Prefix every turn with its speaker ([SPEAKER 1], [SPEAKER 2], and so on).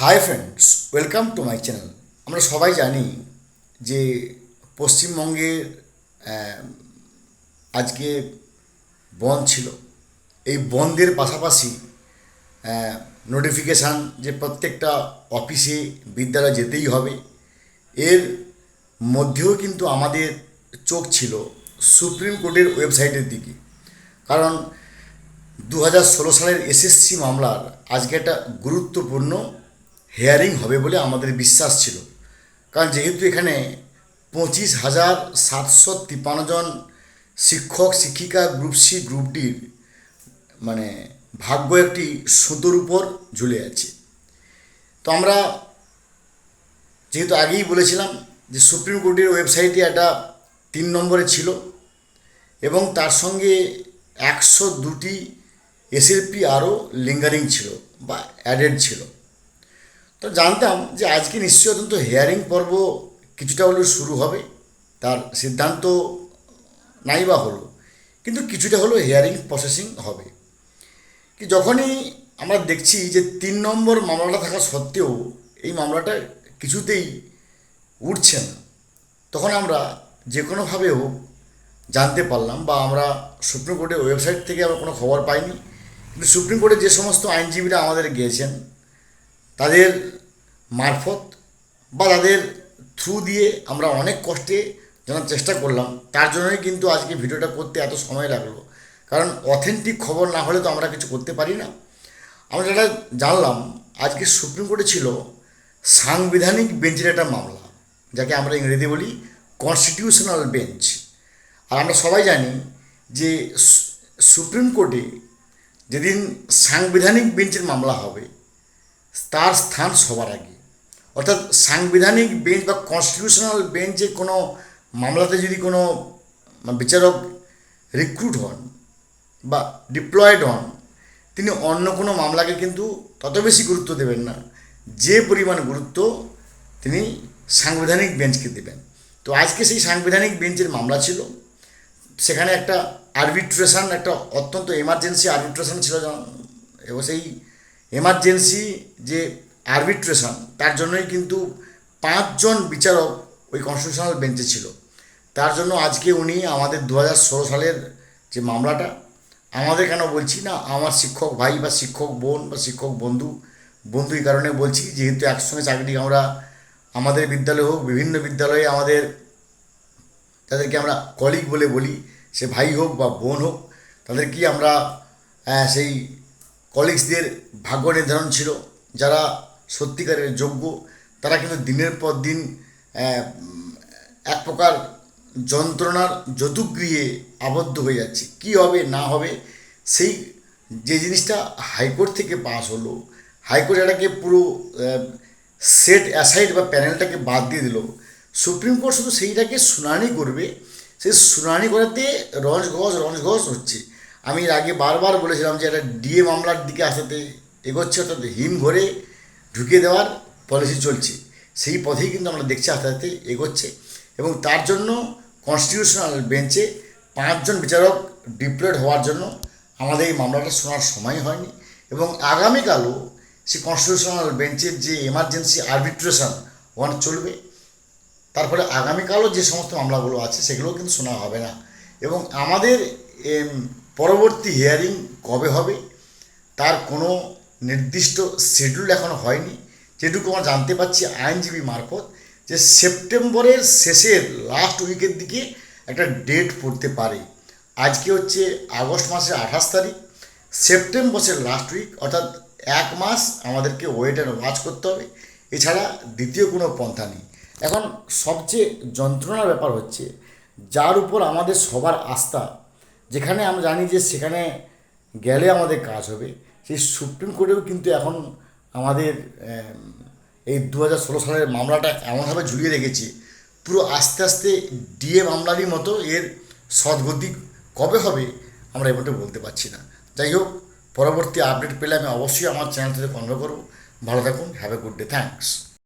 [SPEAKER 1] Hi friends welcome to my channel আমরা সবাই জানি যে পশ্চিমবঙ্গের আজকে বন্ধ ছিল। এই বন্ধের পাশাপাশি নোটিফিকেশান যে প্রত্যেকটা অফিসে বিদ্যালয় যেতেই হবে। এর মধ্যেও কিন্তু আমাদের চোখ ছিল সুপ্রিম কোর্টের ওয়েবসাইটের দিকে। কারণ দু হাজার ষোলো সালের এসএসসি মামলার আজকে একটা গুরুত্বপূর্ণ হেয়ারিং হবে বলে আমাদের বিশ্বাস ছিল। কারণ যেহেতু এখানে পঁচিশ হাজার সাতশো তিপ্পান্ন জন শিক্ষক, শিক্ষিকা গ্রুপ সি গ্রুপ ডির মানে ভাগ্য একটি সুতোর উপর ঝুলে আছে। তো আমরা যেহেতু আগেই বলেছিলাম যে সুপ্রিম কোর্টের ওয়েবসাইটে একটা তিন নম্বরে ছিল এবং তার সঙ্গে একশো দুটি এসএলপি আরও লিঙ্গারিং ছিল বা অ্যাডেড ছিল। তো জানতাম যে আজকে নিশ্চয়ই অত্যন্ত হেয়ারিং পর্ব, কিছুটা হলেও শুরু হবে। তার সিদ্ধান্ত নাই বা হলো, কিন্তু কিছুটা হলেও হেয়ারিং প্রসেসিং হবে। কি যখনই আমরা দেখছি যে তিন নম্বর মামলাটা থাকা সত্ত্বেও এই মামলাটা কিছুতেই উঠছে না, তখন আমরা যে কোনোভাবে হোক জানতে পারলাম বা আমরা সুপ্রিম কোর্টের ওয়েবসাইট থেকে আমরা কোনো খবর পাইনি। কিন্তু সুপ্রিম কোর্টে যে সমস্ত আইনজীবীরা আমাদের গিয়েছেন তাদের মারফত বা তাদের থ্রু দিয়ে আমরা অনেক কষ্টে জানার চেষ্টা করলাম। তার জন্যই কিন্তু আজকে ভিডিওটা করতে এত সময় লাগল। কারণ অথেন্টিক খবর না হলে তো আমরা কিছু করতে পারি না। আমরা যেটা জানলাম, আজকে সুপ্রিম কোর্টে ছিল সাংবিধানিক বেঞ্চের একটা মামলা, যাকে আমরা ইংরেজি বলি কনস্টিটিউশনাল বেঞ্চ আর আমরা সবাই জানি যে সুপ্রিম কোর্টে যেদিন সাংবিধানিক বেঞ্চের মামলা হবে তার স্থান সবার আগে। অর্থাৎ সাংবিধানিক বেঞ্চ বা কনস্টিটিউশনাল বেঞ্চে কোনো মামলাতে যদি কোনো বিচারক রিক্রুট হন বা ডিপ্লয়েড হন, তিনি অন্য কোনো মামলাকে কিন্তু তত বেশি গুরুত্ব দেবেন না। যে পরিমাণ গুরুত্ব তিনি সাংবিধানিক বেঞ্চকে দেবেন। তো আজকে সেই সাংবিধানিক বেঞ্চের মামলা ছিল। সেখানে একটা আরবিট্রেশন একটা অত্যন্ত এমার্জেন্সি আরবিট্রেশন ছিল এবং সেই এমার্জেন্সি যে আরবিট্রেশন তার জন্যই কিন্তু পাঁচজন বিচারক ওই কনস্টিটিউশনাল বেঞ্চে ছিল। তার জন্য আজকে উনি আমাদের দু হাজার ষোলো সালের যে মামলাটা, আমাদের কেন বলছি না, আমার শিক্ষক ভাই বা শিক্ষক বোন বা শিক্ষক বন্ধু বন্ধু এই কারণে বলছি, যেহেতু একসঙ্গে চাকরি আমরা আমাদের বিদ্যালয়ে হোক, বিভিন্ন বিদ্যালয়ে আমাদের তাদেরকে আমরা কলিগ বলে বলি, সে ভাই হোক বা বোন হোক তাদেরকে আমরা সেই কলিগসদের ভাগ্য নির্ধারণ ছিল। যারা সত্যিকারের যোগ্য, তারা কিন্তু দিনের পর দিন এক প্রকার যন্ত্রণার যতুগৃহে আবদ্ধ হয়ে যাচ্ছে। কী হবে, না হবে, সেই যে জিনিসটা হাইকোর্ট থেকে পাস হলো, হাইকোর্ট এটাকে পুরো সেট অ্যাসাইড বা প্যানেলটাকে বাদ দিয়ে দিল। সুপ্রিম কোর্ট শুধু সেইটাকে শুনানি করবে, সেই শুনানি করাতে রঞ্জ ঘোষ রঞ্জ ঘোষ হচ্ছে। আমি এর আগে বারবার বলেছিলাম যে একটা ডিএ মামলার দিকে আসাতে এগোচ্ছে, অর্থাৎ হিম ঘরে ঢুকিয়ে দেওয়ার পলিসি চলছে। সেই পথেই কিন্তু আমরা দেখছি আস্তে আস্তে এগোচ্ছে এবং তার জন্য কনস্টিটিউশনাল বেঞ্চে পাঁচজন বিচারক ডিপ্লয়েড হওয়ার জন্য আমাদের এই মামলাটা শোনার সময় হয়নি এবং আগামীকালও সেই কনস্টিটিউশনাল বেঞ্চের যে এমার্জেন্সি আরবিট্রেশন ওখানে চলবে, তারপরে আগামীকালও যে সমস্ত মামলাগুলো আছে সেগুলোও কিন্তু শোনা হবে না। এবং আমাদের পরবর্তী হিয়ারিং কবে হবে? তার কোনো নির্দিষ্ট শিডিউল এখনও হয়নি। যেটুকু আমরা জানতে পারছি আইনজীবী মারফত যে সেপ্টেম্বরের শেষের লাস্ট উইকের দিকে একটা ডেট পড়তে পারে। আজকে হচ্ছে আগস্ট মাসের আঠাশ তারিখ। সেপ্টেম্বরের লাস্ট উইক অর্থাৎ এক মাস আমাদেরকে ওয়েট অ্যান্ড ওয়াচ করতে হবে। এছাড়া দ্বিতীয় কোনো পন্থা নেই। এখন সবচেয়ে যন্ত্রণার ব্যাপার হচ্ছে, যার উপর আমাদের সবার আস্থা যেখানে আমরা জানি যে সেখানে গেলে আমাদের কাজ হবে, সেই সুপ্রিম কোর্টেও কিন্তু এখন আমাদের এই দু হাজার ষোলো সালের মামলাটা এমনভাবে ঝুলিয়ে রেখেছে, পুরো আস্তে আস্তে ডিএ মামলারই মতো এর সদ্গতি কবে হবে আমরা মুহূর্তে বলতে পারছি না। যাই হোক, পরবর্তী আপডেট পেলে আমি অবশ্যই আমার চ্যানেল থেকে কনভে করব। ভালো থাকুন, have a good day, thanks.